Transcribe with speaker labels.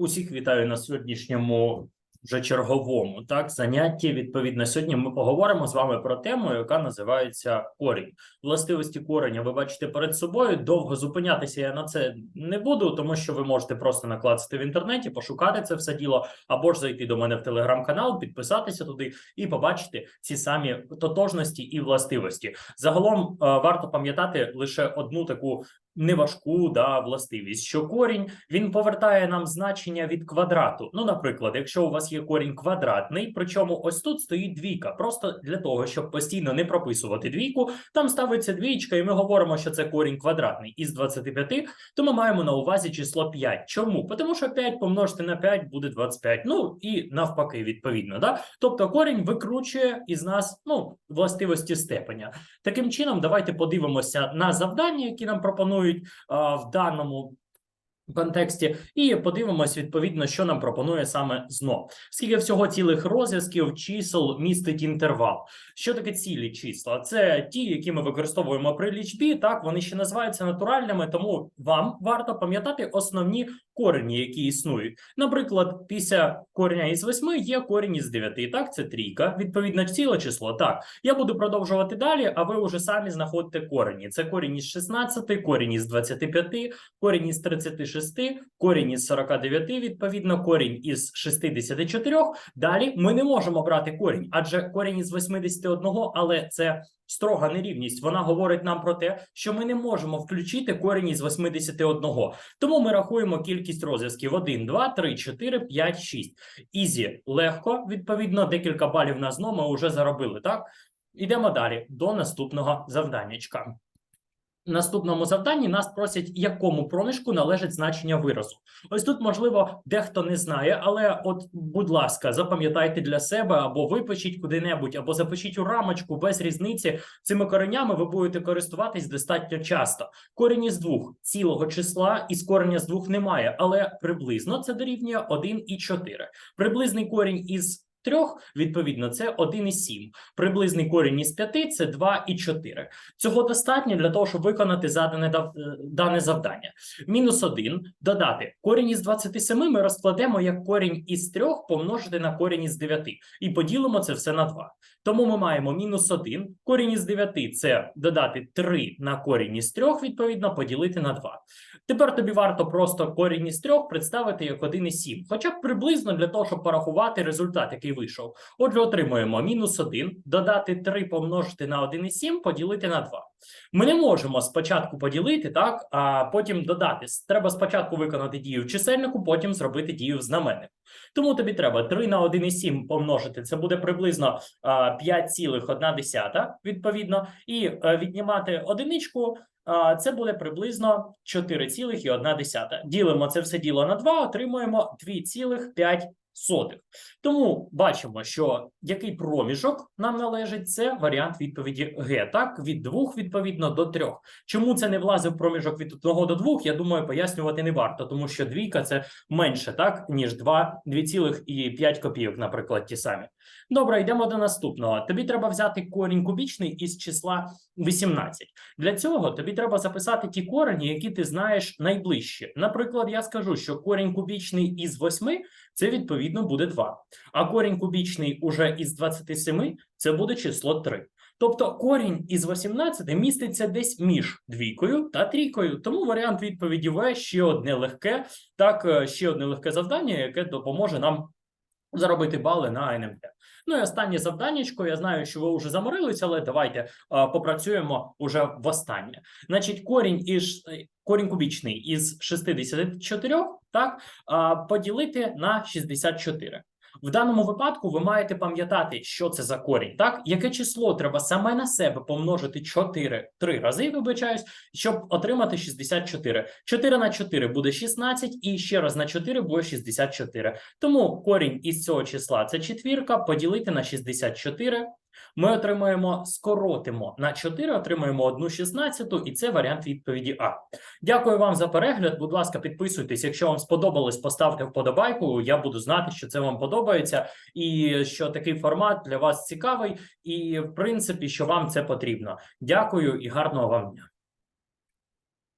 Speaker 1: Усіх вітаю на сьогоднішньому вже черговому так занятті. Відповідно, сьогодні ми поговоримо з вами про тему, яка називається корінь. Властивості кореня ви бачите перед собою. Довго зупинятися я на це не буду, тому що ви можете просто накласти в інтернеті, пошукати це все діло, або ж зайти до мене в телеграм-канал, підписатися туди і побачити ці самі тотожності і властивості. Загалом е, варто пам'ятати лише одну таку неважку да властивість, що корінь він повертає нам значення від квадрату. Ну, наприклад, якщо у вас є корінь квадратний, причому ось тут стоїть двійка. Просто для того, щоб постійно не прописувати двійку, там ставиться двічка, і ми говоримо, що це корінь квадратний із 25, то ми маємо на увазі число 5. Чому? Тому що 5 помножити на 5 буде 25. Ну і навпаки, відповідно. Да? Тобто корінь викручує із нас ну, властивості степеня. Таким чином, давайте подивимося на завдання, які нам пропонують а, в даному контексті, і подивимось відповідно, що нам пропонує саме ЗНО. Скільки всього цілих розв'язків чисел містить інтервал? Що таке цілі числа? Це ті, які ми використовуємо при лічбі. Так вони ще називаються натуральними, тому вам варто пам'ятати основні корені, які існують. Наприклад, після кореня із 8 є корінь із 9. Так, це трійка, відповідно ціле число. Так, я буду продовжувати далі, а ви вже самі знаходите корені. Це корінь із 16, корінь із 25, корінь із 36, корінь із 49, відповідно, корінь із 64. Далі ми не можемо брати корінь, адже корінь із 81, але це строга нерівність. Вона говорить нам про те, що ми не можемо включити корінь із 81. Тому ми рахуємо кількість розв'язків 1, 2, 3, 4, 5, 6. Ізі, легко, відповідно, декілька балів на ЗНО ми вже заробили, так? Ідемо далі до наступного завданнячка. Наступному завданні нас просять, якому проміжку належить значення виразу. Ось тут, можливо, дехто не знає, але от, будь ласка, запам'ятайте для себе або випишіть куди-небудь, або запишіть у рамочку без різниці. Цими коренями ви будете користуватись достатньо часто. Корінь із двох цілого числа із кореня з двох немає, але приблизно це дорівнює 1 і 4. Приблизний корінь із трьох, відповідно, це 1 і 7. Приблизний корінь із 5 – це 2 і 4. Цього достатньо для того, щоб виконати задане е, дане завдання. Мінус 1 додати. Корінь із 27 ми розкладемо як корінь із 3 помножити на корінь із 9 і поділимо це все на 2. Тому ми маємо мінус 1, корінь із 9 – це додати 3 на корінь із 3, відповідно, поділити на 2. Тепер тобі варто просто корінь із 3 представити як 1 із 7, хоча б приблизно для того, щоб порахувати результат, який вийшов. Отже, отримуємо мінус 1, додати 3 помножити на 1 із 7, поділити на 2. Ми не можемо спочатку поділити, так, а потім додати. Треба спочатку виконати дію в чисельнику, потім зробити дію в знаменнику. Тому тобі треба 3 на 1 із 7 помножити, це буде приблизно 5,1 відповідно, і е, віднімати одиничку, це буде приблизно 4,1. Ділимо це все діло на 2, отримуємо 2,5. Сотих. Тому бачимо, що який проміжок нам належить, це варіант відповіді Г. Так, від 2 відповідно до 3. Чому це не влазив проміжок від 1 до 2, я думаю, пояснювати не варто, тому що двійка це менше, так, ніж 2, 2,5 копійок, наприклад, ті самі. Добре, йдемо до наступного. Тобі треба взяти корінь кубічний із числа 18. Для цього тобі треба записати ті корені, які ти знаєш найближче. Наприклад, я скажу, що корінь кубічний із 8 це відповідно буде 2. А корінь кубічний уже із 27 це буде число 3. Тобто корінь із 18 міститься десь між двійкою та трійкою. Тому варіант відповіді В ще одне легке, так е, ще одне легке завдання, яке допоможе нам заробити бали на НМТ. Ну і останнє завданнячко. Я знаю, що ви вже заморилися, але давайте а, попрацюємо уже в останнє. Значить, корінь із корінь кубічний із 64, так а, поділити на 64. В даному випадку ви маєте пам'ятати, що це за корінь, так яке число треба саме на себе помножити 4 три рази, вибачаюсь, щоб отримати 64. 4 на 4 буде 16, і ще раз на 4 буде 64. Тому корінь із цього числа це четвірка, поділити на 64. Ми отримаємо, скоротимо на 4, отримаємо 1 16, і це варіант відповіді А. Дякую вам за перегляд. Будь ласка, підписуйтесь. Якщо вам сподобалось, поставте вподобайку. Я буду знати, що це вам подобається, і що такий формат для вас цікавий, і в принципі, що вам це потрібно. Дякую і гарного вам дня.